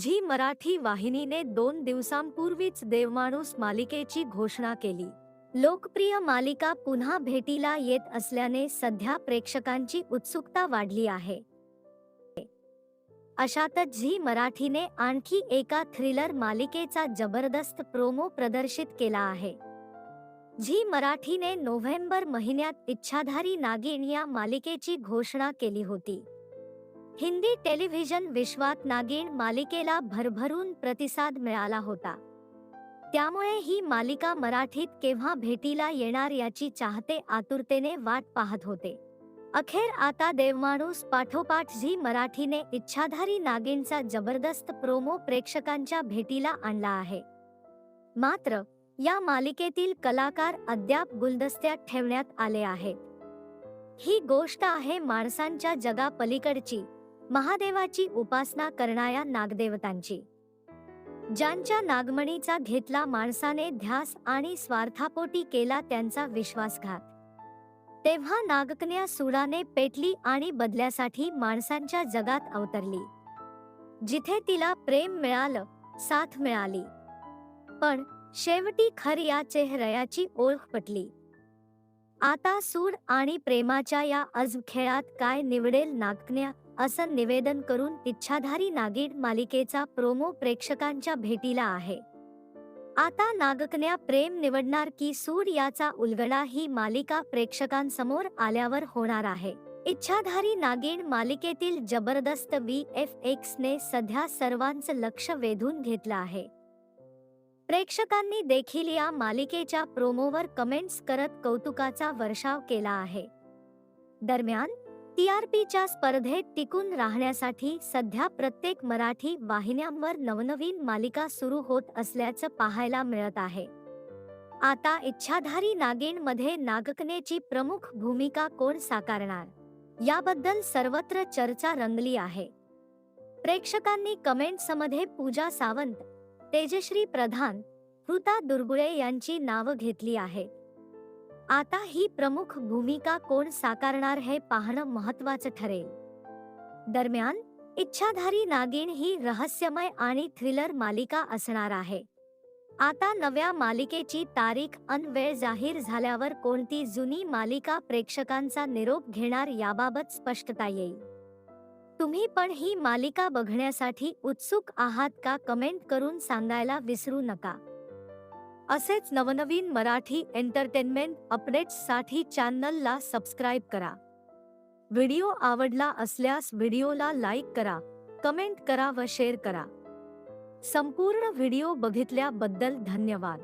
Zee Marathi वाहिनीने दोन दिवसांपूर्वीच देवमाणूस मालिकेची घोषणा केली. लोकप्रिय मालिका पुन्हा भेटीला येत असल्याने सध्या प्रेक्षकांची उत्सुकता वाढली आहे. अशातच झी मराठीने आणखी एका थ्रिलर मालिकेचा जबरदस्त प्रोमो प्रदर्शित केला आहे. झी मराठीने नोव्हेंबर महिन्यात इच्छाधारी नागिण या मालिकेची घोषणा केली होती. हिंदी टेलिव्हिजन विश्वात नागिन मालिकेला भरभरून प्रतिसाद मिळाला होता. त्यामुळे ही मालिका मराठीत केव्हा भेटीला येणार याची चाहते आतुरतेने वाट पाहत होते. अखेर आता देवमाणूस पाठोपाठ झी मराठीने इच्छाधारी नागिनचा जबरदस्त प्रोमो प्रेक्षकांच्या भेटीला आणला आहे. मात्र या मालिकेतील कलाकार अद्याप गुलदस्त्यात ठेवण्यात आले आहेत. ही गोष्ट आहे माणसांच्या जगापलीकडची. महादेवाची उपासना करणाऱ्या नागदेवतांची. ज्यांच्या नागमणीचा घेतला माणसाने ध्यास आणि स्वार्थापोटी केला त्यांचा विश्वासघात. तेव्हा नागकन्या सुडाने पेटली आणि बदल्यासाठी माणसांच्या जगात अवतरली. जिथे तिला प्रेम मिळालं साथ मिळाली. पण शेवटी खर या चेहऱ्याची ओळख पटली. आता सूड आणि प्रेमाच्या या अज खेळात काय निवडेल नागण्या असं निवेदन करून इच्छाधारी नागिन मालिकेचा प्रोमो प्रेक्षकांच्या भेटीला आहे. आता नागकन्या प्रेम निवडणार की सूड याचा उलगडा ही मालिका प्रेक्षकांसमोर आल्यावर होणार आहे. इच्छाधारी नागिन मालिकेतील जबरदस्त व्ही एफ एक्स ने सध्या सर्वांचं लक्ष वेधून घेतलं आहे. प्रेक्षकांनी देखील या मालिकेच्या प्रोमोवर कमेंट्स करत कौतुकाचा वर्षाव केला आहे. दरम्यान टीआरपीच्या स्पर्धेत टिकून राहण्यासाठी सध्या प्रत्येक मराठी वाहिन्यांवर नवनवीन मालिका सुरू होत असल्याचं पाहायला मिळत आहे. आता इच्छाधारी नागिनमध्ये नागकनेची प्रमुख भूमिका कोण साकारणार? याबद्दल सर्वत्र चर्चा रंगली आहे. प्रेक्षकांनी कमेंट्समध्ये पूजा सावंत तेजश्री प्रधान हृता दुर्गुळे यांची नावं घेतली आहे आता ही प्रमुख भूमिका कोण साकारणार हे पाहणं महत्वाचं ठरेल. दरम्यान इच्छाधारी नागिन ही रहस्यमय आणि थ्रिलर मालिका असणार आहे. आता नव्या मालिकेची तारीख अन वेळ जाहीर झाल्यावर कोणती जुनी मालिका प्रेक्षकांचा निरोप घेणार याबाबत स्पष्टता येईल. तुम्ही पण ही मालिका बघण्यासाठी उत्सुक आहात का कमेंट करून सांगायला विसरू नका. असेच नवनवीन मराठी एंटरटेनमेंट अपडेट्ससाठी चॅनलला सबस्क्राईब करा. व्हिडिओ आवडला असल्यास व्हिडिओला लाईक करा कमेंट करा व शेअर करा. संपूर्ण व्हिडिओ बघितल्याबद्दल धन्यवाद.